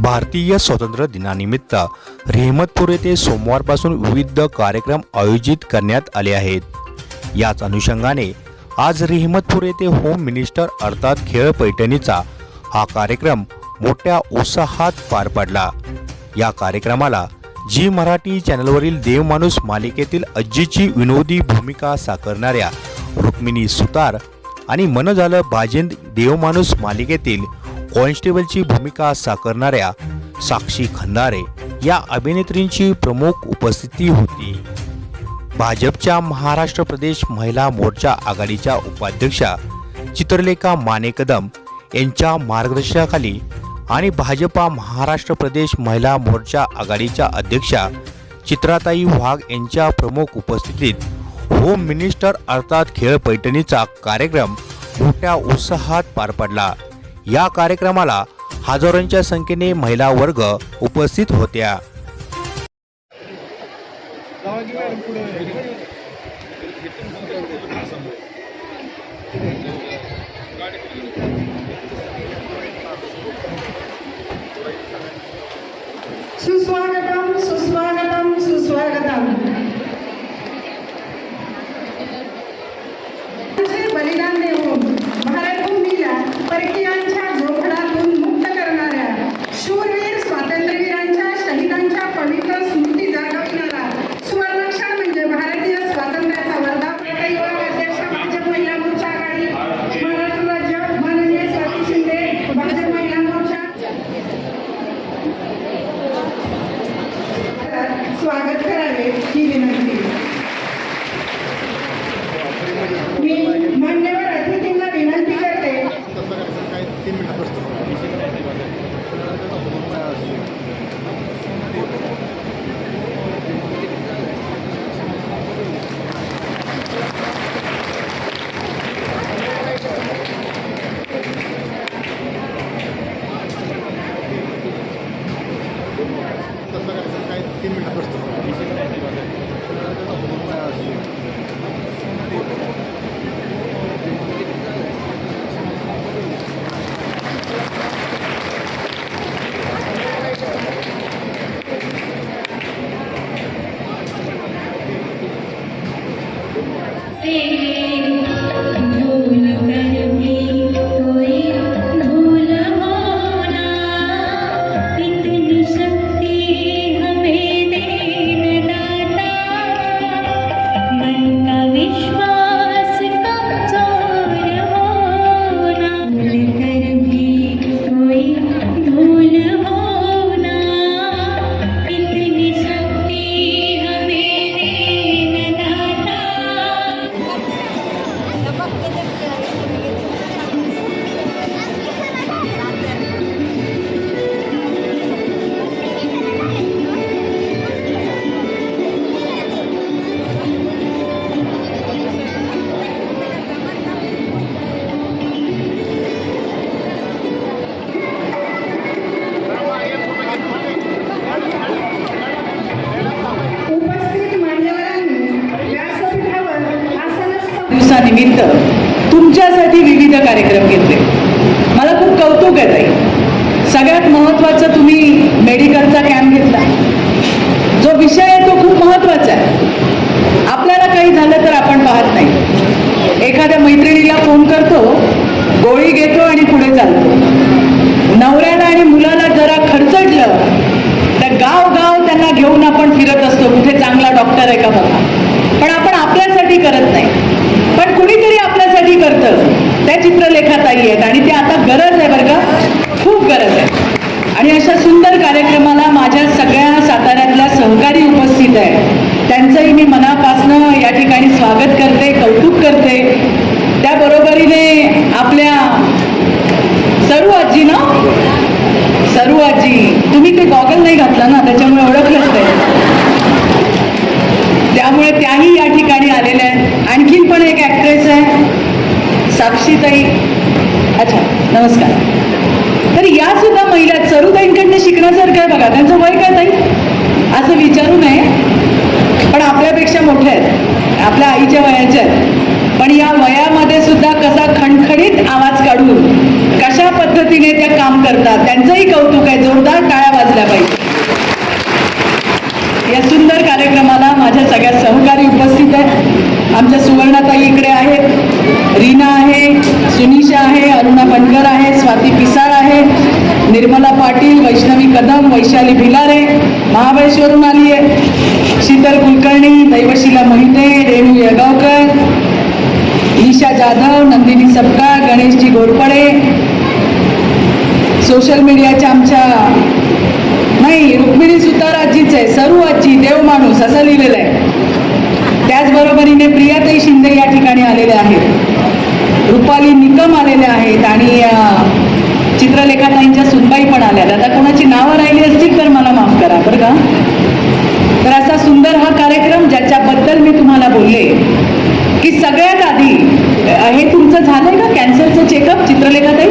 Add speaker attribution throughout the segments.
Speaker 1: भारतीय स्वातंत्र्य दिनानिमित्त रेहमतपूर येथे सोमवारपासून विविध कार्यक्रम आयोजित करण्यात आले आहेत. याच अनुषंगाने आज रेहमतपूर येथे होम मिनिस्टर अर्थात खेळ पैठणीचा हा कार्यक्रम मोठ्या उत्साहात पार पडला. या कार्यक्रमाला जी मराठी चॅनलवरील देवमाणूस मालिकेतील अज्जीची विनोदी भूमिका साकारणाऱ्या रुक्मिणी सुतार आणि मन झालं बाजेंद देवमाणूस मालिकेतील कॉन्स्टेबलची भूमिका साकारणाऱ्या साक्षी खंदारे या अभिनेत्रींची प्रमुख उपस्थिती होती. भाजपच्या महाराष्ट्र प्रदेश महिला मोर्चा आघाडीच्या उपाध्यक्षा चित्रलेखा माने कदम यांच्या मार्गदर्शनाखाली आणि भाजपा महाराष्ट्र प्रदेश महिला मोर्चा आघाडीच्या अध्यक्षा चित्राताई वाघ यांच्या प्रमुख उपस्थितीत होम मिनिस्टर अर्थात खेळ पैठणीचा कार्यक्रम मोठ्या उत्साहात पार पडला. या कार्यक्रमाला हजारोंच्या संख्येने महिला वर्ग उपस्थित होत्या.
Speaker 2: सुस्वागतम सुस्वागतम सुस्वागतम.
Speaker 3: grande. tiene una. कार्यक्रम घेतले. मला खूप कौतुक आहे ताई. सगळ्यात महत्त्वाचं तुम्ही मेडिकलचा कॅम्प घेतला. जो विषय आहे तो खूप महत्त्वाचा आहे. आपल्याला काही झालं तर आपण पाहत नाही. एखाद्या मैत्रिणीला फोन करतो गोळी घेतो आणि पुढे चालतो. नवऱ्याला आणि मुलाला जरा खडचडलं तर गाव गाव त्यांना घेऊन आपण फिरत असतो. कुठे चांगला डॉक्टर आहे का बघा पण आपण आपल्यासाठी करत नाही पण कुणीतरी आपल्यासाठी करतं त्या चित्रलेखाताई आहेत आणि ते आता गरज आहे बरं का खूप गरज आहे आणि अशा सुंदर कार्यक्रमाला माझ्या सगळ्या साताऱ्यातल्या सहकारी उपस्थित आहे त्यांचंही मी मनापासनं या ठिकाणी स्वागत करते कौतुक करते. त्याबरोबरीने आपल्या सरू आजी ना? सरू आजी. तुम्ही ते गॉगल नाही घातला ना? त्याच्यामुळे ओळखलंच नाही. त्यामुळे त्याही या ठिकाणी आलेल्या आहेत. आणखीन पण एक ॲक्ट्रेस आहे साक्षीताई. अच्छा नमस्कार. तर या सुद्धा महिला चरुताईंकडनं शिकण्यासारखं आहे बघा त्यांचं वय काय ताई? असं विचारू नये पण आपल्यापेक्षा मोठ्या आहेत. आपल्या आईच्या वयाच्या आहेत. पण पण या वयामध्ये सुद्धा कसा खणखणीत आवाज काढून कशा पद्धतीने त्या काम करतात त्यांचंही कौतुक आहे. जोरदार टाळ्या वाजल्या पाहिजे. या सुंदर कार्यक्रमाला माझ्या सगळ्या सहकारी उपस्थित आहेत. आमच्या सुवर्णाताई इकडे आहेत. रीना आहे. सुनिशा आहे अरुणा बनकर आहे स्वाती पिसाळ आहे निर्मला पाटील वैष्णवी कदम वैशाली भिलारे महाबळेश्वरून आली आहे शीतल कुलकर्णी दैवशिला मोहिते रेणू येगावकर ईशा जाधव नंदिनी सपकाळ गणेशजी घोरपडे. सोशल मीडियाच्या आमच्या नाही रुक्मिणी सुतार आजीच आहे सरू आजी देव माणूस असं लिहिलेलं आहे. त्याचबरोबरीने प्रियाताई शिंदे या ठिकाणी आलेले आहेत. रुपाली निकम आलेले आहेत आणि चित्रलेखाताईंच्या सुनबाई पण आल्या आता कोणाची नावं राहिली असतील तर मला माफ करा बरं का? तर असा सुंदर हा कार्यक्रम ज्याच्याबद्दल मी तुम्हाला बोलले की सगळ्यात आधी हे तुमचं झालंय का कॅन्सरचं चेकअप चित्रलेखाताई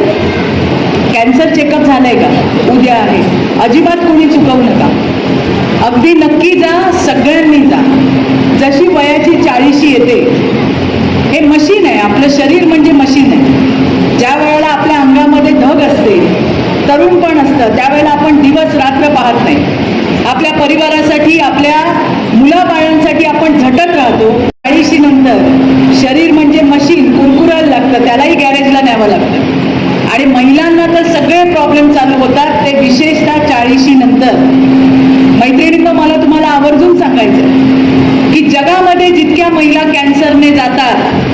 Speaker 3: कॅन्सर चेकअप झालंय का? उद्या आहे. अजिबात कोणी चुकवू नका. अगदी नक्की जा सगळ्यांनी जा जशी वयाची चाळीशी येते हे मशीन आहे आपलं शरीर म्हणजे मशीन आहे ज्या वेळेला आपल्या अंगामध्ये धग असते तरुण पण असतं त्यावेळेला आपण दिवस रात्र पाहत नाही. आपल्या परिवारासाठी आपल्या मुलाबाळांसाठी आपण झटत राहतो. चाळीशी नंतर शरीर म्हणजे मशीन कुरकुरायला लागतं. त्यालाही गॅरेजला न्यावं लागतं. आणि महिलांना तर सगळे प्रॉब्लेम चालू होतात. ते विशेषतः चाळीशी नंतर. मैत्रिणींनो मला तुम्हाला आवर्जून सांगायचं की जगामध्ये जितक्या महिला कॅन्सरने जातात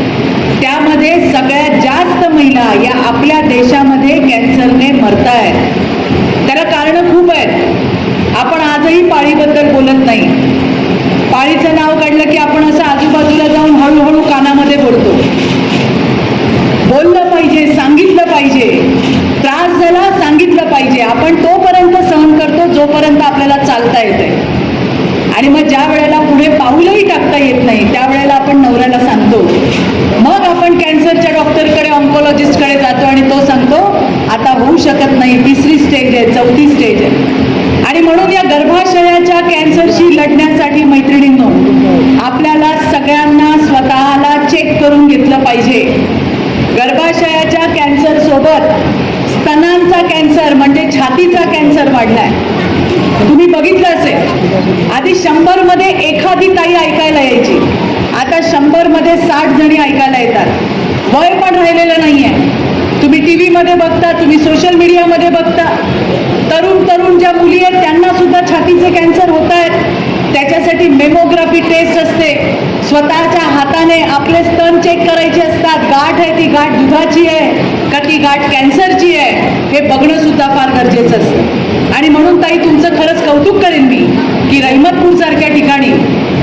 Speaker 3: त्यामध्ये सगळ्यात जास्त महिला या आपल्या देशामध्ये कॅन्सरने मरतायत त्याला कारणं खूप आहेत आपण आजही पाळीबद्दल बोलत नाही पाळीचं नाव काढलं की आपण असं आजूबाजूला जाऊन हळूहळू कानामध्ये बोलतो बोललं पाहिजे सांगितलं पाहिजे. त्रास झाला सांगितलं पाहिजे. आपण तोपर्यंत सहन करतो जोपर्यंत आपल्याला चालता येते आणि मग ज्या वेळेला पुढे पाऊलही टाकता येत नाही त्यावेळेला आपण नवऱ्याला सांगतो. मग आपण कॅन्सरच्या डॉक्टरकडे ऑन्कोलॉजिस्टकडे जातो आणि तो सांगतो आता होऊ शकत नाही तिसरी स्टेज आहे चौथी स्टेज आहे. आणि म्हणून या गर्भाशयाच्या कॅन्सरशी लढण्यासाठी मैत्रिणींनो आपल्याला सगळ्यांना स्वतःला चेक करून घेतलं पाहिजे. गर्भाशयाच्या सोबत स्तनांचा कॅन्सर म्हणजे छातीचा कॅन्सर वाढलाय. तुम्ही बघितलं असेल आधी शंभरमध्ये एखादी ताई ऐकायला यायची. आता शंभरमध्ये साठ जणी ऐकायला येतात. वय पण राहिलेलं नाहीये. तुम्ही टी व्हीमध्ये बघता तुम्ही सोशल मीडियामध्ये बघता. तरुण तरुण ज्या मुली आहेत त्यांना सुद्धा छातीचे कॅन्सर होत आहेत त्याच्यासाठी मेमोग्राफी टेस्ट असते. स्वतःच्या हाताने आपले स्तन चेक करायचे असतात. गाठ आहे ती गाठ दुधाची आहे का ती गाठ कॅन्सरची आहे हे बघणं सुद्धा फार गरजेचं असतं. आणि म्हणून ताई तुमचं खरंच कौतुक करेन मी की रहिमतपूरसारख्या ठिकाणी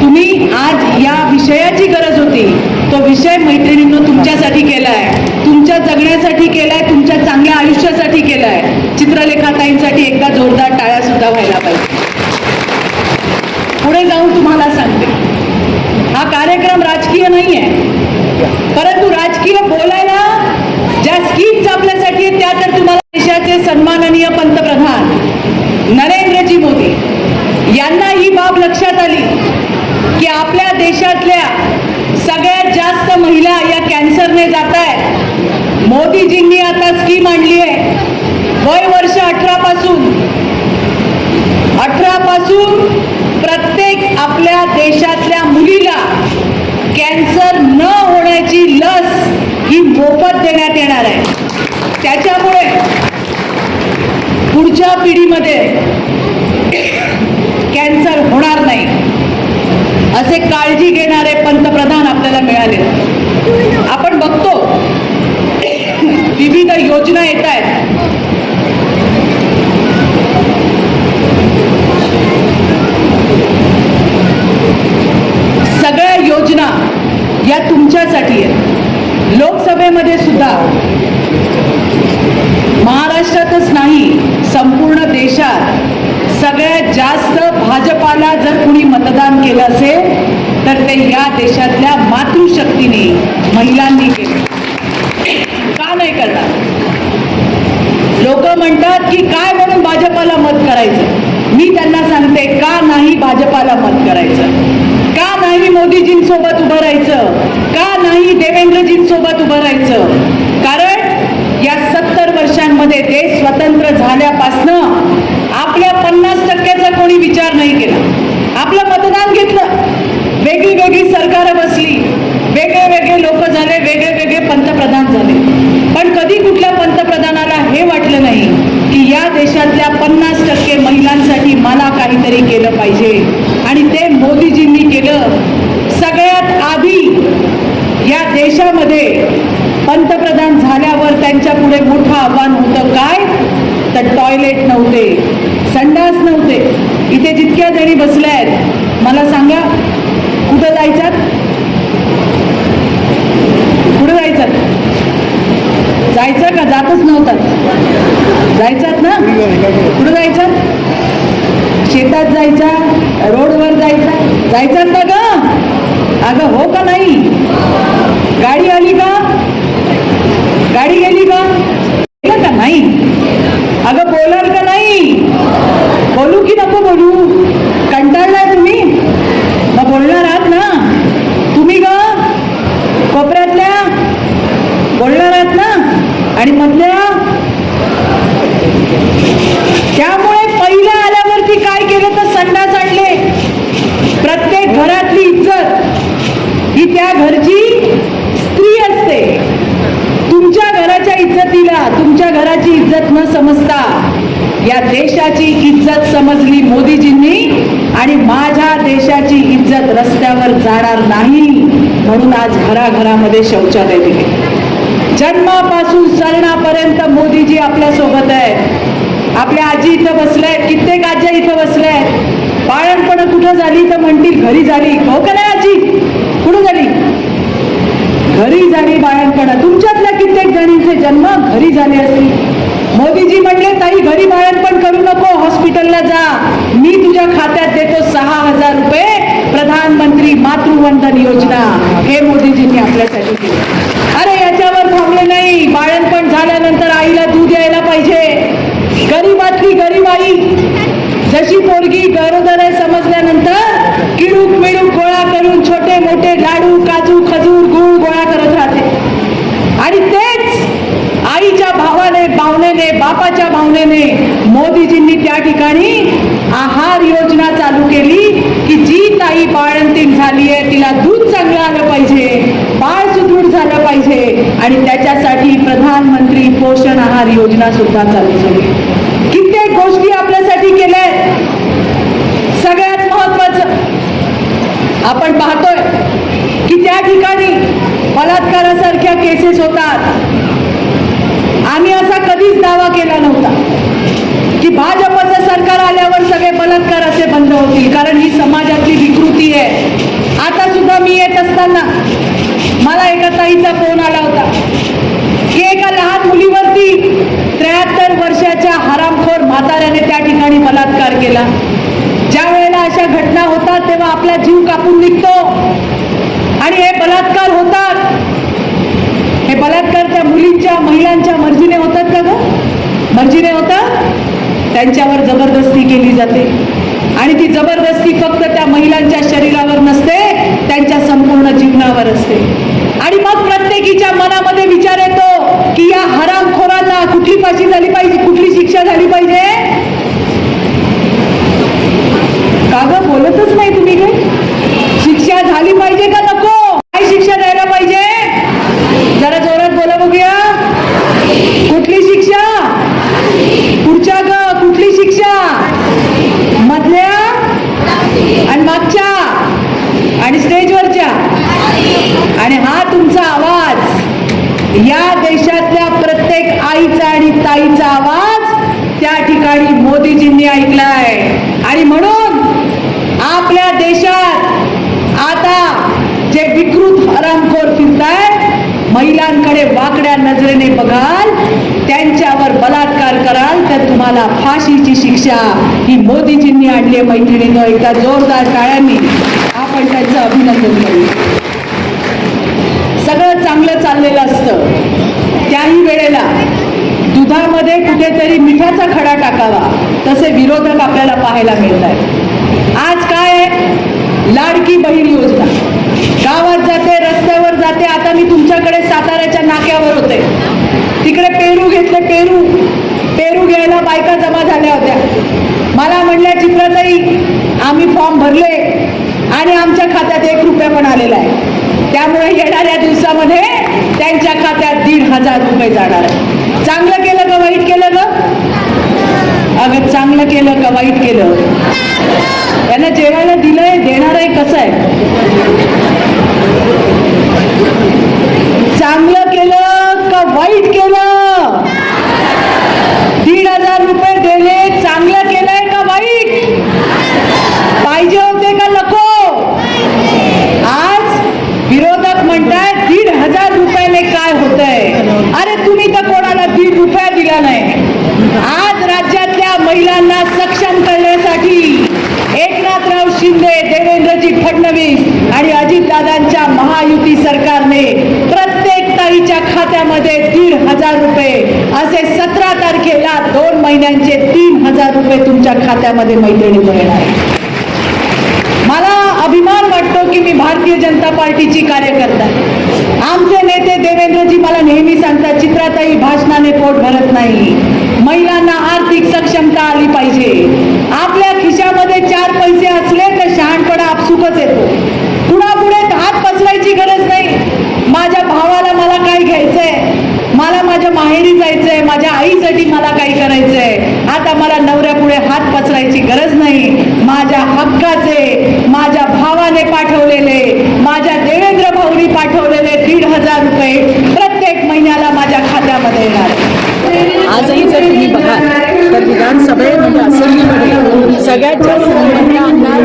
Speaker 3: तुम्ही आज या विषयाची गरज होती. तो विषय मैत्रिणींनो तुमच्यासाठी केला आहे तुमच्या जगण्यासाठी केला आहे तुमच्या चांगल्या आयुष्यासाठी केला आहे चित्रलेखाताईंसाठी एकदा जोरदार टाळ्या सुद्धा व्हायला पाहिजे. पुढे जाऊन तुम्हाला सांगते हा कार्यक्रम राजकीय नाही आहे परंतु राजकीय बोलायला ज्या स्कीम्स आपल्यासाठी त्या तर तुम्हाला देशाचे सन्माननीय पंतप्रधान नरेंद्रजी मोदी. यांना ही बाब लक्षात आली की आपल्या देशातल्या सगळ्यात जास्त महिला या कॅन्सरने जात आहेत. मोदीजींनी आता स्कीम आणली आहे. वय वर्ष अठरा पासून अठरा पासून प्रत्येक आपल्या देशातल्या मुलीला कॅन्सर न होण्याची लस ही मोफत देण्यात येणार आहे. त्याच्यामुळे पुढच्या पिढीमध्ये कॅन्सर होणार नाही. असे काळजी घेणारे पंतप्रधान आपल्याला मिळाले. आपण बघतो विविध योजना येत आहेत सगळ्या योजना या तुमच्यासाठी आहेत लोकसभेमध्ये सुद्धा महाराष्ट्रातच नाही संपूर्ण देशात सगळ्यात जास्त भाजपाला जर कुणी मतदान केलं असेल तर ते या देशातल्या मातृशक्तीने महिलांनी केले का नाही करणार लोक म्हणतात की काय म्हणून भाजपाला करायचं? का नाही मोदीजींसोबत उभं राहायचं? का नाही देवेंद्रजींसोबत उभं राहायचं? कारण या सत्तर वर्षांमध्ये देश स्वतंत्र झाल्यापासनं आपल्या पन्नास टक्क्याचा कोणी विचार नाही केला. आपलं मतदान घेतलं. वेगळी वेगळी सरकार बसली. वेगळे वेगळे लोक झाले वेगळे वेगळे पंतप्रधान झाले. पण कधी कुठल्या पंतप्रधानाला हे वाटलं नाही की या देशातल्या पन्नास टक्के महिलांसाठी मला काहीतरी केलं पाहिजे? केलं. सगळ्यात आधी या देशामध्ये पंतप्रधान झाल्यावर त्यांच्या पुढे मोठं आव्हान होतं काय? तर टॉयलेट नव्हते संडास नव्हते. इथे जितक्या जणी बसल्या आहेत मला सांगा कुठं जायच्यात कुठं जायचं? जायचं का? जातच नव्हतात जायचात ना? कुठं जायचं? शेतात जायचा रोडवर जायचा? जायचं ना ग अगं हो का नाही? गाडी आली का? गाडी गेली का नाही अगं बोलाल का नाही बोलू की नको बोलू कंटाळलाय तुम्ही मग बोलणार आहात ना तुम्ही ग कोपऱ्यातल्या बोलणार आहात ना आणि मधल्या त्यामुळे पहिल्या आल्यावरती काय केलं तर संडास आणले प्रत्येक घरातली इज्जत ही त्या घरची स्त्री असते तुमच्या घराच्या इज्जतीला तुमच्या घराची इज्जत न समजता या देशाची इज्जत समजली मोदीजींनी आणि माझ्या देशाची इज्जत रस्त्यावर जाणार नाही म्हणून आज घराघरामध्ये शौचालय दिले. जन्मापासून सरणापर्यंत मोदीजी आपल्यासोबत आहे आपल्या आजी इथं बसल्या कित्येक आज्या इथं बसल्या बाळणपण कुठं झाली तर म्हणतील घरी झाली. हो का नाही आजी? कुठं झाली? घरी झाली बाळणपण तुमच्यातल्या कित्येक जणींचे जन्म घरी झाले असतील. मोदीजी म्हणले ताई घरी बाळण पण करू नको हॉस्पिटलला जा. मी तुझ्या खात्यात देतो सहा हजार रुपये प्रधानमंत्री मातृवंदन योजना. हे मोदीजींनी आपल्यासाठी केलं. अरे याच्यावर थांबले नाही. बाळणपण झाल्यानंतर आईला दूध यायला पाहिजे. गरीबातली गरीब आई. जशी पोरगी गरोदर आहे समजल्यानंतर किडूक मिडूक गोळा करून छोटे मोठे लाडू काजू खजूर गुळ गोळा करत राहते आणि तेच आईच्या भावाने भावनेने बापाच्या भावनेने मोदीजींनी त्या ठिकाणी आहार योजना चालू केली की जी ताई बाळंतीण झाली आहे तिला दूध चांगलं आलं पाहिजे बाळ सुदृढ झालं पाहिजे आणि त्याच्यासाठी प्रधानमंत्री पोषण आहार योजना सुद्धा चालू झाली. कित्येक गोष्टी आपल्यासाठी केल्या सगळ्यात महत्वाचं आपण पाहतोय की त्या ठिकाणी बलात्कारासारख्या केसेस होतात. आम्ही असा कधीच दावा केला नव्हता की भाजपचं सरकार आल्यावर सगळे बलात्कार असे बंद होतील कारण ही समाजातली विकृती आहे. आता सुद्धा मी येत असताना मला एका ताईचा फोन आला होता की एका लहान मुलीवरती त्र्याहत्तर वर्षाच्या हरामखोर म्हाताऱ्याने त्या ठिकाणी बलात्कार केला. ज्या वेळेला अशा घटना होतात तेव्हा आपला जीव कापून निघतो. आणि हे बलात्कार होतात. हे बलात्कार त्या मुलींच्या महिलांच्या मर्जीने होतात का ग? मर्जीने होतात? त्यांच्यावर जबरदस्ती केली जाते. आणि ती जबरदस्ती फक्त त्या महिलांच्या शरीरावर नसते त्यांच्या संपूर्ण जीवनावर असते. आणि मग प्रत्येकीच्या मनामध्ये विचार येतो की या हरामखोरांना कुठली फाशी झाली पाहिजे कुठली शिक्षा झाली पाहिजे? का ग? बोलतच नाही तुम्ही काय शिक्षा झाली पाहिजे का नको काय शिक्षा द्यायला पाहिजे जरा जोरात बोला बघूया कुठली शिक्षा पुढच्या ग कुठली शिक्षा मधल्या आणि मागच्या आणि स्टेजवरच्या आणि हा तुमचा आवाज या देशातल्या प्रत्येक आईचा आणि ताईचा आवाज त्या ठिकाणी मोदीजींनी ऐकलाय. आणि म्हणून आपल्या देशात आता जे विकृत हरामखोर फिरतायत महिलांकडे वाकड्या नजरेने बघाल त्यांच्यावर बलात्कार कराल तर तुम्हाला फाशीची शिक्षा ही मोदीजींनी आणली आहे मैत्रिणीनं. एकदा जोरदार टाळ्यांनी आपण त्यांचं अभिनंदन करू. चांगलं चाललेलं असतं. त्याही वेळेला दुधामध्ये कुठेतरी मिठाचा खडा टाकावा तसे विरोधक आपल्याला पाहायला मिळत आहेत आज काय आहे? लाडकी बहीण योजना. गावात जाते रस्त्यावर जाते आता मी तुमच्याकडे साताऱ्याच्या नाक्यावर होते. तिकडे पेरू घेतले पेरू. पेरू घ्यायला बायका जमा झाल्या होत्या. मला म्हणल्या चित्रताई आम्ही फॉर्म भरले आणि आमच्या खात्यात एक रुपया पण आलेला आहे. त्यामुळे येणाऱ्या दिवसामध्ये त्यांच्या खात्यात दीड हजार रुपये जाणार आहे चांगलं केलं का वाईट केलं ग? अगं चांगलं केलं का वाईट केलं? त्यांना जेवायला दिलंय देणार आहे कसं आहे? चांगलं केलं का वाईट केलं दीड हजार रुपये दिले चांगलं केलंय का वाईट पाहिजे होते का नको आज विरोधक म्हणतायत दीड हजार रुपयाने काय होतंय अरे तुम्ही तर कोणाला दीड रुपया दिला नाही आज राज्यातल्या महिलांना सक्षम करण्यासाठी एकनाथराव शिंदे देवेंद्रजी फडणवीस आणि अजितदादांच्या महायुती सरकारने प्रत्येक ताईच्या खात्यामध्ये दीड हजार रुपये असे सतरा तारखेला दोन महिन्यांचे तीन हजार रुपये तुमच्या खात्यामध्ये मैत्रिणी मिळणार आहे. मला अभिमान वाटतो की मी भारतीय जनता पार्टीची कार्यकर्ता आमचे नेते देवेंद्रजी मला नेहमी सांगतात चित्राताई भाषणाने पोट भरत नाही महिलांना आर्थिक सक्षमता आली पाहिजे. आपल्या खिशामध्ये चार पैसे असले तर शहाणपणा आपसुकच येतो. कुणापुढे हात पसरायची गरज नाही. माझ्या भावाला मला काय घ्यायचंय. मला माझ्या माहेरी जायचंय. माझ्या आईसाठी मला काही करायचंय. आता मला नवऱ्यापुढे हात पसरायची गरज नाही. माझ्या हक्काचे माझ्या भावाने पाठवलेले माझ्या देवेंद्र भाऊनी पाठवलेले दीड हजार रुपये प्रत्येक महिन्याला माझ्या खात्यामध्ये येणार
Speaker 4: आजही जर तुम्ही बघाल तर विधानसभेमध्ये असेंब्लीमध्ये सगळ्यात जास्त निवडणुका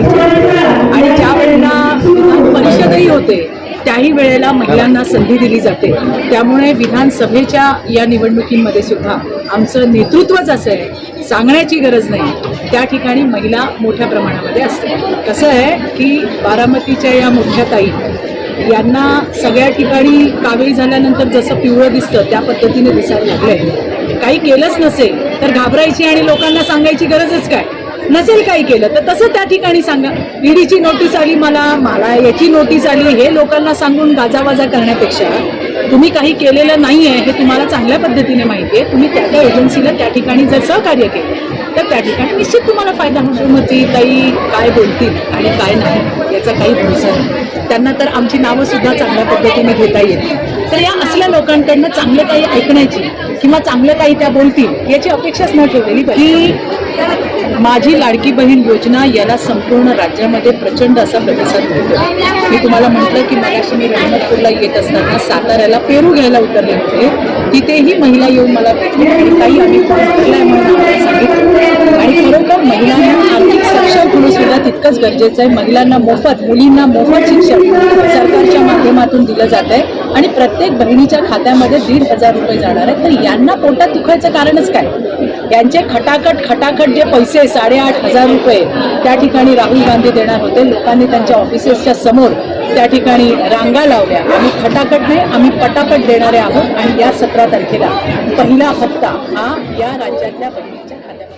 Speaker 4: जनता आणि ज्या वेळेला विधान परिषदही होते त्याही वेळेला महिलांना संधी दिली जाते. त्यामुळे विधानसभेच्या या निवडणुकीमध्ये सुद्धा आमचं नेतृत्वच असं आहे. सांगण्याची गरज नाही. त्या ठिकाणी महिला मोठ्या प्रमाणामध्ये असते कसं आहे की बारामतीच्या या मोठ्या ताई यांना सगळ्या ठिकाणी कावेळी झाल्यानंतर जसं पिवळं दिसतं त्या पद्धतीने दिसायला लागलंय. काही केलंच नसेल तर घाबरायची आणि लोकांना सांगायची गरजच काय? नसेल काही केलं तर तसं त्या ठिकाणी सांगा. ईडीची नोटीस आली मला मला याची नोटीस आली हे लोकांना सांगून गाजावाजा करण्यापेक्षा तुम्ही काही केलेलं नाही आहे हे तुम्हाला चांगल्या पद्धतीने माहिती आहे तुम्ही त्या त्या एजन्सीला त्या ठिकाणी जर सहकार्य केलं तर त्या ठिकाणी? निश्चित तुम्हाला फायदा होतो. मग ती काही काय बोलतील आणि काय नाही याचा काही भरोसा नाही. त्यांना तर आमची नावंसुद्धा चांगल्या पद्धतीने घेता येतील तर या असल्या लोकांकडनं चांगलं काही ऐकण्याची किंवा चांगलं काही त्या बोलतील याची अपेक्षाच न ठेवलेली की माझी लाडकी बहीण योजना याला संपूर्ण राज्यामध्ये प्रचंड असा प्रतिसाद मिळतो मी तुम्हाला म्हटलं की मगाशी मी रहिमतपूरला येत असताना साताऱ्याला पेरू घ्यायला उतरले होते. तिथेही महिला येऊन मला भेटली. आणि काही आम्ही म्हणून सांगितलं. आणि खरोखर महिलांना आर्थिक सक्षम होणं सुद्धा तितकंच गरजेचं आहे. महिलांना मोफत मुलींना मोफत शिक्षण सरकारच्या माध्यमातून दिलं जात आहे. आणि प्रत्येक बहिणीच्या खात्यामध्ये दीड हजार रुपये जाणार आहे तर यांना पोटात दुखायचं कारणच काय? यांचे खटाखट खटाखट जे पैसे साडेआठ हजार रुपये त्या ठिकाणी राहुल गांधी देणार होते. लोकांनी त्यांच्या ऑफिसेसच्या समोर त्या ठिकाणी रांगा लावल्या. आम्ही खटाखट नाही आम्ही पटापट देणारे आहोत आणि या सतरा तारखेला पहिला हप्ता हा या राज्यातल्या बहिणीच्या खात्यात.